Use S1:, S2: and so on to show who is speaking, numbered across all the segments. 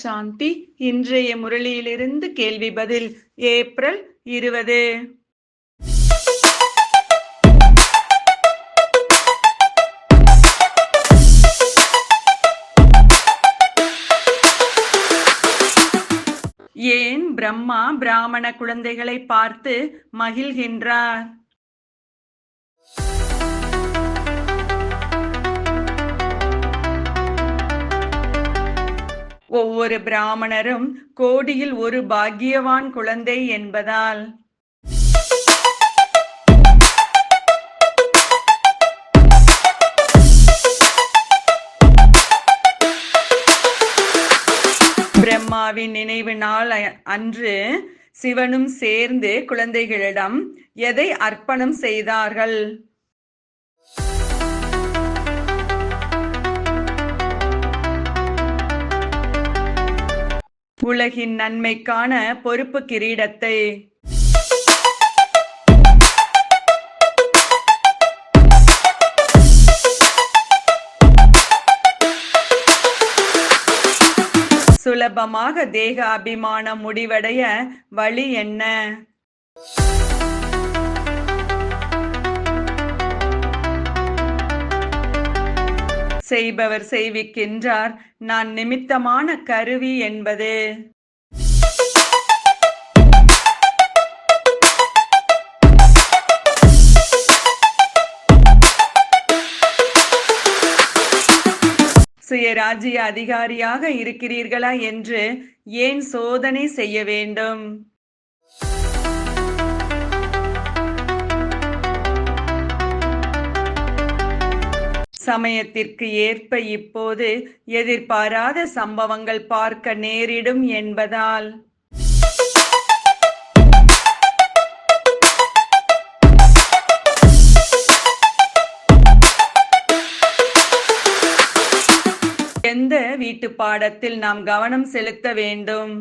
S1: சாந்தி இன்றைய முரளியிலிருந்து கேள்வி பதில் ஏப்ரல் இருபது. ஏன் பிரம்மா பிராமண குழந்தைகளை பார்த்து மகிழ்கின்றார்? ஒவ்வொரு பிராமணரும் கோடியில் ஒரு பாக்கியவான் குழந்தை என்பதால். பிரம்மாவின் நினைவு நாள் அன்று சிவனும் சேர்ந்து குழந்தைகளிடம் எதை அர்ப்பணம் செய்தார்கள்? உலகின் நன்மைக்கான பொறுப்பு கிரீடத்தை. சுலபமாக தேக அபிமானம் முடிவடைய வழி என்ன? செய்பவர் செய்விக்கின்றார். நான் நிமித்தமான கருவி என்பது. சுயராஜ்ய அதிகாரியாக இருக்கிறீர்களா என்று ஏன் சோதனை செய்ய வேண்டும்? சமயத்திற்கு ஏற்ப இப்போது எதிர்பாராத சம்பவங்கள் பார்க்க நேரிடும் என்பதால். எந்த வீட்டு பாடத்தில் நாம் கவனம் செலுத்த வேண்டும்?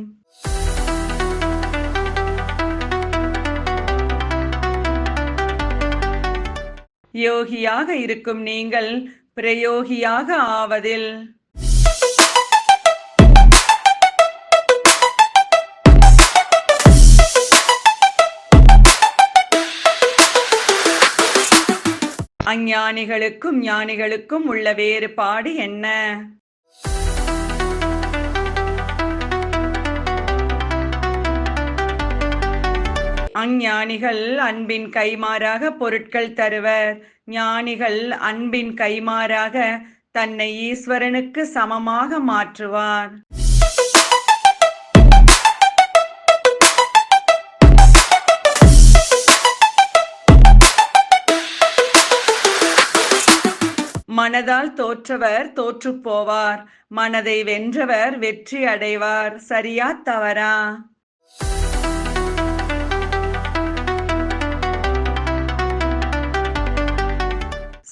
S1: யோகியாக இருக்கும் நீங்கள் பிரயோகியாக ஆவதில். அஞ்ஞானிகளுக்கும் ஞானிகளுக்கும் உள்ள வேறுபாடு என்ன? அஞ்ஞானிகள் அன்பின் கைமாறாக பொருட்கள் தருவர். ஞானிகள் அன்பின் கைமாறாக தன்னை ஈஸ்வரனுக்கு சமமாக மாற்றுவார். மனதால் தோற்றவர் தோற்று போவார். மனதை வென்றவர் வெற்றி அடைவார். சரியா தவறா?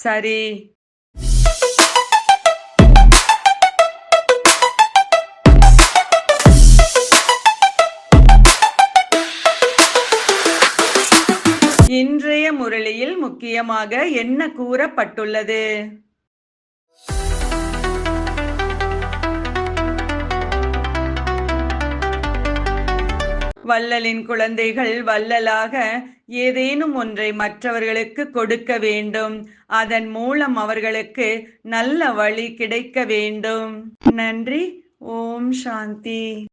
S1: சரி. இன்றைய முரளியில் முக்கியமாக என்ன கூறப்பட்டுள்ளது? வள்ளலின் குழந்தைகள் வள்ளலாக ஏதேனும் ஒன்றை மற்றவர்களுக்கு கொடுக்க வேண்டும். அதன் மூலம் அவர்களுக்கு நல்ல வழி கிடைக்க வேண்டும். நன்றி. ஓம் சாந்தி.